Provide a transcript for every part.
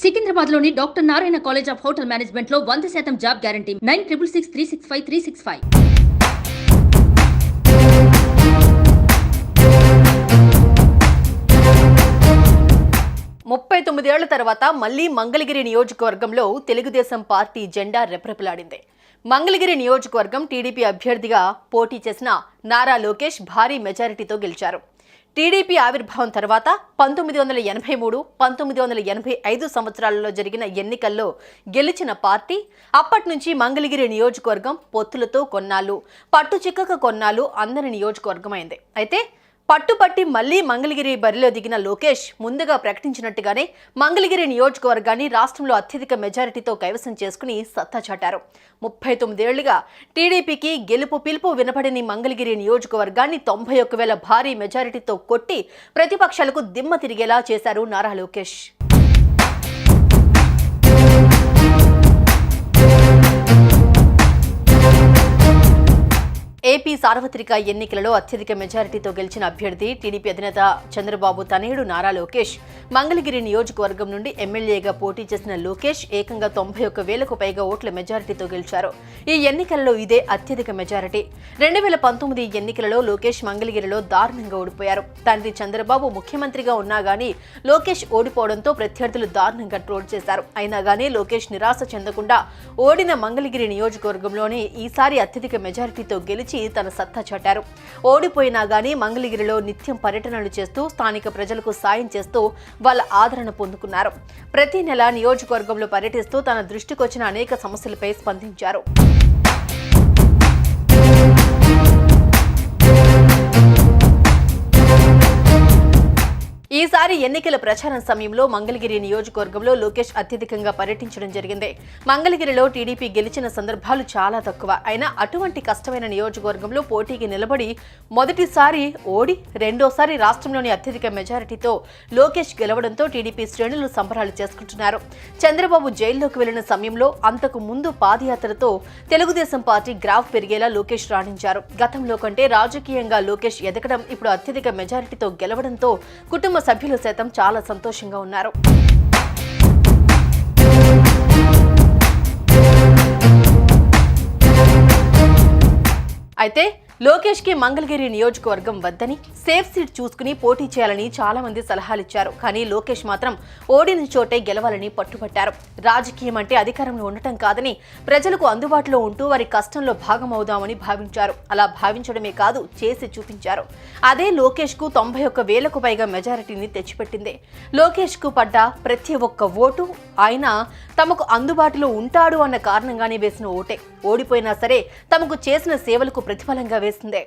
సికింద్రాబాద్లోని doctor Narayana college of hotel మేనేజ్మెంట్లో వంద శాతం job guarantee. Nine triple six three six five three six five. ముప్పై తొమ్మిదేళ్ళ తర్వాత మళ్ళీ మంగళగిరి నియోజకవర్గంలో తెలుగుదేశం పార్టీ జెండా రెపరెపలాడింది. మంగళగిరి నియోజకవర్గం టీడీపీ అభ్యర్థిగా పోటీ చేసిన నారా లోకేష్ భారీ మెజారిటీతో గెలిచారు. టీడీపీ ఆవిర్భావం తర్వాత పంతొమ్మిది వందల ఎనభై మూడు పంతొమ్మిది వందల ఎనభై ఐదు సంవత్సరాలలో జరిగిన ఎన్నికల్లో గెలిచిన పార్టీ అప్పటి నుంచి మంగళగిరి నియోజకవర్గం పొత్తులతో కొన్నాళ్ళు పట్టు చిక్కక కొన్నాళ్ళు అందరి నియోజకవర్గమైంది. అయితే పట్టుపట్టి మళ్ళీ మంగళగిరి బరిలో దిగిన లోకేష్ ముందుగా ప్రకటించినట్టుగానే మంగళగిరి నియోజకవర్గాన్ని రాష్ట్రంలో అత్యధిక మెజారిటీతో కైవసం చేసుకుని సత్తా చాటారు. ముప్పై తొమ్మిదేళ్ళుగా టీడీపీకి గెలుపు పిలుపు వినపడని మంగళగిరి నియోజకవర్గాన్ని తొంభై ఒక్క వేల భారీ మెజారిటీతో కొట్టి ప్రతిపక్షాలకు దిమ్మ తిరిగేలా చేశారు నారా లోకేష్. సార్వత్రిక ఎన్నికలలో అత్యధిక మెజారిటీతో గెలిచిన అభ్యర్థి టీడీపీ అధినేత చంద్రబాబు తనయుడు నారా లోకేష్. మంగళగిరి నియోజకవర్గం నుండి ఎమ్మెల్యేగా పోటీ చేసిన లోకేష్ ఏకంగా తొంభై ఒక్క వేలకు పైగా ఓట్ల మెజారిటీతో గెలిచారు. ఈ ఎన్నికలలో ఇదే అత్యధిక మెజారిటీ. రెండు వేల పంతొమ్మిది ఎన్నికలలో లోకేష్ మంగళగిరిలో దారుణంగా ఓడిపోయారు. తండ్రి చంద్రబాబు ముఖ్యమంత్రిగా ఉన్నా గానీ లోకేష్ ఓడిపోవడంతో ప్రత్యర్థులు దారుణంగా ట్రోల్ చేశారు. అయినా గానీ లోకేష్ నిరాశ చెందకుండా ఓడిన మంగళగిరి నియోజకవర్గంలోనే ఈసారి అత్యధిక మెజారిటీతో గెలిచి తన సత్తా చాటారు. ఓడిపోయినా గానీ మంగళగిరిలో నిత్యం పర్యటనలు చేస్తూ స్థానిక ప్రజలకు సాయం చేస్తూ వాళ్ళ ఆదరణ పొందుకున్నారు. ప్రతి నెల నియోజకవర్గంలో పర్యటిస్తూ తన దృష్టికొచ్చిన అనేక సమస్యలపై స్పందించారు. ఎన్నికల ప్రచారం సమయంలో మంగళగిరి నియోజకవర్గంలో లోకేష్ అత్యధికంగా పర్యటించడం జరిగింది. మంగళగిరిలో టీడీపీ గెలిచిన సందర్భాలు చాలా తక్కువ. అయినా అటువంటి కష్టమైన నియోజకవర్గంలో పోటీకి నిలబడి మొదటిసారి ఓడి రెండోసారి రాష్ట్రంలోని అత్యధిక మెజారిటీతో లోకేష్ గెలవడంతో టీడీపీ శ్రేణులు సంబరాలు చేసుకుంటున్నారు. చంద్రబాబు జైల్లోకి వెళ్ళిన సమయంలో అంతకు ముందు పాదయాత్రతో తెలుగుదేశం పార్టీ గ్రాఫ్ పెరిగేలా లోకేష్ రాణించారు. గతంలో కంటే రాజకీయంగా లోకేష్ ఎదగడం ఇప్పుడు అత్యధిక మెజారిటీతో గెలవడంతో కుటుంబ సభ్యులు సైతం చాలా సంతోషంగా ఉన్నారు. అయితే లోకేష్కి మంగళగిరి నియోజకవర్గం వద్దని సేఫ్ సీట్ చూసుకుని పోటీ చేయాలని చాలా మంది సలహాలిచ్చారు. కానీ లోకేష్ మాత్రం ఓడిన చోటే గెలవాలని పట్టుబట్టారు. రాజకీయం అంటే అధికారంలో ఉండటం కాదని ప్రజలకు అందుబాటులో ఉంటూ వారి కష్టంలో భాగమవుదామని భావించారు. అలా భావించడమే కాదు చేసి చూపించారు. అదే లోకేష్కు తొంభై ఒక్క వేలకు పైగా మెజారిటీని తెచ్చిపెట్టింది. లోకేష్కు పడ్డ ప్రతి ఒక్క ఓటు ఆయన తమకు అందుబాటులో ఉంటాడు అన్న కారణంగానే వేసిన ఓటే. ఓడిపోయినా సరే తమకు చేసిన సేవలకు ప్రతిఫలంగా వేసిందే.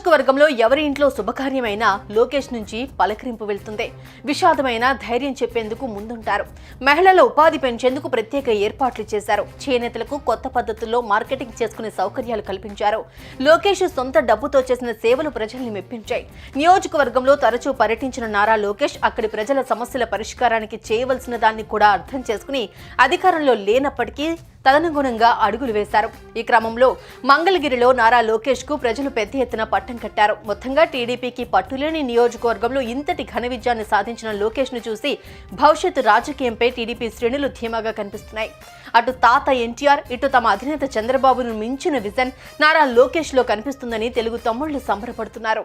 నియోజకవర్గంలో ఎవరి ఇంట్లో శుభకార్యమైనా లోకేష్ నుంచి పలకరింపు వెళ్తుంది. విషాదమైన ధైర్యం చెప్పేందుకు ముందుంటారు. మహిళల ఉపాధి పెంచేందుకు ప్రత్యేక ఏర్పాట్లు చేశారు. చేనేతలకు కొత్త పద్ధతుల్లో మార్కెటింగ్ చేసుకునే సౌకర్యాలు కల్పించారు. లోకేష్ సొంత డబ్బుతో చేసిన సేవలు ప్రజల్ని మెప్పించాయి. నియోజకవర్గంలో తరచూ పర్యటించిన నారా లోకేష్ అక్కడి ప్రజల సమస్యల పరిష్కారానికి చేయవలసిన దాన్ని కూడా అర్థం చేసుకుని అధికారంలో లేనప్పటికీ తదనుగుణంగా అడుగులు వేశారు. ఈ క్రమంలో మంగళగిరిలో నారా లోకేష్కు ప్రజలు పెద్ద ఎత్తున పట్టం కట్టారు. మొత్తంగా టీడీపీకి పట్టులేని నియోజకవర్గంలో ఇంతటి ఘన విజయాన్ని సాధించిన లోకేష్ను చూసి భవిష్యత్తు రాజకీయంపై టీడీపీ శ్రేణులు ధీమాగా కనిపిస్తున్నాయి. అటు తాత ఎన్టీఆర్ ఇటు తమ అధినేత చంద్రబాబును మించిన విజన్ నారా లోకేష్లో కనిపిస్తుందని తెలుగు తమ్ముళ్ళు సంబరపడుతున్నారు.